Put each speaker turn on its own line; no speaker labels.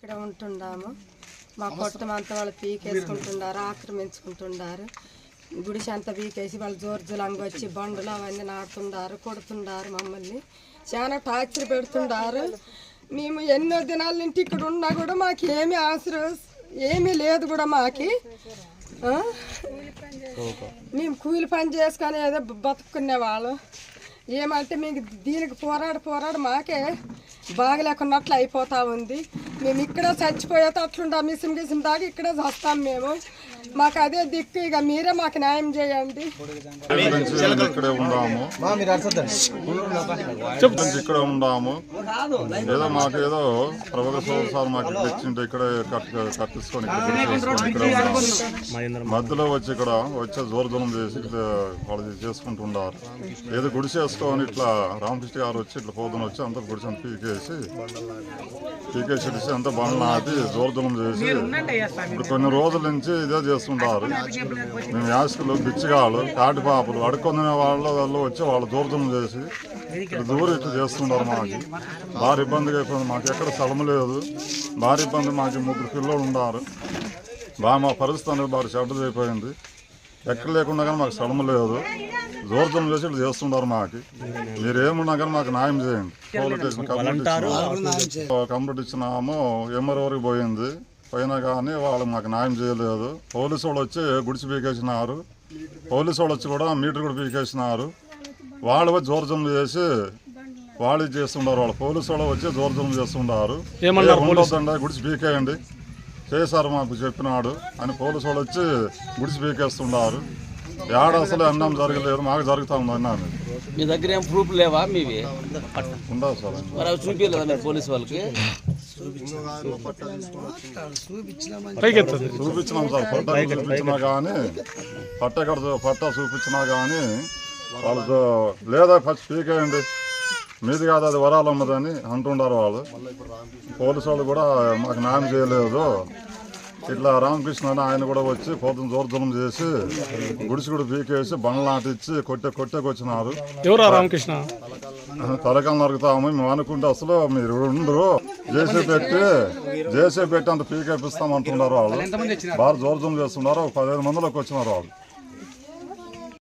ఇక్కడ ఉంటున్నాము. మా కొట్టం అంతా వాళ్ళు పీకేసుకుంటున్నారు ఆక్రమించుకుంటున్నారు. గుడిసి అంతా పీకేసి వాళ్ళు జోర్జులంగా వచ్చి బండులు అవన్నీ నాటుతున్నారు కొడుతున్నారు మమ్మల్ని. చాలా టార్చర్ పెడుతున్నారు. మేము ఎన్నో దినాల నుంచి ఇక్కడ ఉన్నా కూడా మాకు ఏమి ఆశ్రయం ఏమీ లేదు కూడా మాకి. మేము కూలి పని చేసుకొని ఏదో బతుకునే వాళ్ళు. ఏమంటే మీకు దీనికి పోరాడు పోరాడు మాకే బాగలేకున్నట్లు అయిపోతూ ఉంది. మేము ఇక్కడే చచ్చిపోయేది అట్లుంటాం మిసం గిసం దాకా ఇక్కడే చస్తాం మేము. మాకు అదే దిక్కు ఇక మీరే మాకు న్యాయం చేయండి.
ఇక్కడే ఉన్నాము నుంచి ఇక్కడే ఉన్నాము ఏదో మాకు ఏదో ప్రభుత్వ సంవత్సరాలు మాకు ఇక్కడ ఇచ్చింటే ఇక్కడే కట్టు కట్టించుకొని మధ్యలో వచ్చి ఇక్కడ వచ్చే జోరుదూరం చేసి ఇక్కడ వాళ్ళు చేసుకుంటున్నారు. ఏదో గుడి చేసుకొని ఇట్లా రామకృష్ణ గారు వచ్చి ఇట్లా పోదున వచ్చి అంతా గుడిసి అంత పీకేసి పీకేసి ఇడిసి అంతా బండ్లు నాటి చేసి ఇప్పుడు కొన్ని రోజుల నుంచి ఇదే చేస్తుంటారు. మేము యాసకులు బిచ్చగాళ్ళు తాటి పాపలు అడుక్కొని వాళ్ళ వాళ్ళు వచ్చి వాళ్ళు దూరదం చేసి ఇక్కడ దూరం ఇట్లా చేస్తున్నారు మాకు. భారీ ఇబ్బందిగా అయిపోయింది. మాకు ఎక్కడ స్థలం లేదు. భారీ ఇబ్బంది మాకు ముగ్గురు పిల్లలు ఉన్నారు. బాగా మా పరిస్థితి అనేది బాగా చెడ్డది అయిపోయింది ఎక్కడ లేకుండా కానీ మాకు స్థలం లేదు. దూరదం చేసి ఇట్లా చేస్తున్నారు మాకు. మీరు ఏమున్నా కానీ మాకు న్యాయం చేయండి. పోలీస్ స్టేషన్ కంప్లైంట్ ఇచ్చినాము ఎంఆర్ వరకు పోయింది. పోయినా కానీ వాళ్ళు మాకు న్యాయం చేయలేదు. పోలీసు వాళ్ళు వచ్చి గుడిసి పీకేసినారు. పోలీసు వాళ్ళు వచ్చి కూడా మీటర్ కూడా పీకేసినారు. వాళ్ళు వచ్చి జోర్జం చేసి వాళ్ళు ఇది చేస్తున్నారు వాళ్ళు పోలీసు వాళ్ళు వచ్చి జోర్జం చేస్తున్నారు గుడిసి పీకేయండి. చేశారు మాకు చెప్పినాడు అని పోలీసు వాళ్ళు వచ్చి గుడిసి పీకేస్తున్నారు ఏడ అసలు అన్నం జరగలేదు మాకు జరుగుతా ఉంది అన్నాను.
మీ దగ్గర ఏం ప్రూఫ్ లేవా మీవి?
ఉండదు సార్?
మరి అవి చూపించలేదా మీరు పోలీస్ వాళ్ళకి?
చూపించినాం సార్ పట్టా చూపించినా కానీ పట్ట ఎక్కడ పట్టా చూపించినా కానీ వాళ్ళు లేదా ఫస్ట్ పీకేయండి. మీది కాదు అది వరాలు ఉన్నదని అంటుండారు వాళ్ళు. పోలీసు వాళ్ళు కూడా మాకు న్యాయం చేయలేదు. ఇట్లా రామకృష్ణ అని ఆయన కూడా వచ్చి పోతం జోర్జనం చేసి గుడిసి కూడా పీకేసి బండ్లు నాటిచ్చి కొట్టే కొట్టేకి వచ్చినారు.
ఎవరా రామకృష్ణ?
తలకాలు నరుగుతాము మేము అనుకుంటే అసలు మీరు ఉండరు. జేసీ పెట్టి జేసీ పెట్టి అంత పీకేపిస్తాం అంటున్నారు వాళ్ళు బాగా జోర్జం చేస్తున్నారు. ఒక పదిహేను మందిలోకి వచ్చినారు వాళ్ళు.